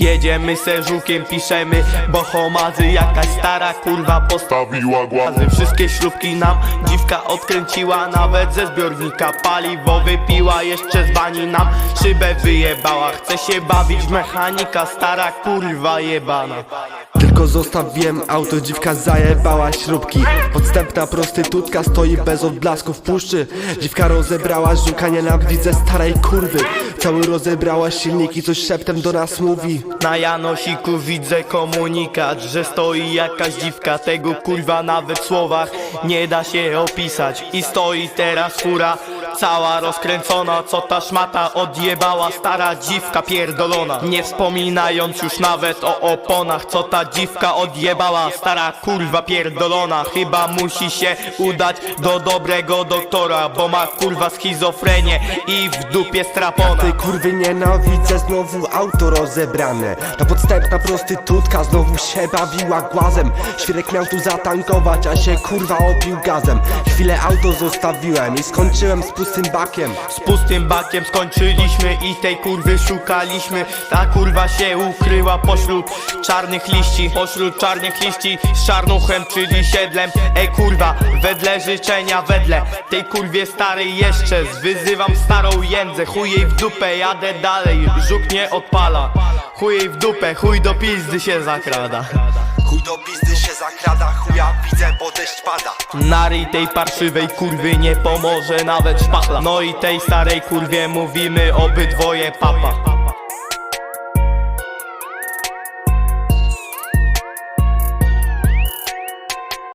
Jedziemy se żukiem, piszemy Bo homazy jakaś stara kurwa postawiła głazy Wszystkie śrubki nam dziwka odkręciła Nawet ze zbiornika paliwo wypiła Jeszcze z bani nam szybę wyjebała. Chce się bawić mechanika, stara kurwa jebana. Tylko zostawiłem auto, dziwka zajebała śrubki. Podstępna prostytutka stoi bez odblasku w puszczy. Dziwka rozebrała żuka, nienawidzę starej kurwy Cały rozebrała silniki, coś szeptem do nas mówi. Na Janosiku widzę komunikat, że stoi jakaś dziwka. Tego kurwa nawet w słowach nie da się opisać. I stoi teraz fura cała rozkręcona Co ta szmata odjebała, stara dziwka pierdolona. Nie wspominając już nawet o oponach Co ta dziwka odjebała, stara kurwa pierdolona. Chyba musi się udać do dobrego doktora Bo ma kurwa schizofrenię i w dupie strapona. Tej kurwy nienawidzę, znowu auto rozebrane. Ta podstępna prostytutka znowu się bawiła głazem. Świrek miał tu zatankować, a się kurwa opił gazem. Chwilę auto zostawiłem i skończyłem z pustym bakiem. Z pustym bakiem skończyliśmy i tej kurwy szukaliśmy. Ta kurwa się ukryła pośród czarnych liści Pośród czarnych liści z czarnuchem, czyli siedlem. Ej kurwa, wedle życzenia, wedle tej kurwie starej jeszcze. Wyzywam starą jędzę, chuj jej w dupę, jadę dalej. Żuk nie odpala Chuj w dupę, chuj do pizdy się zakrada. Chuj do pizdy się zakrada, chuja widzę, bo deszcz pada. Nari tej parszywej kurwy nie pomoże nawet szpachla No i tej starej kurwie mówimy obydwoje papa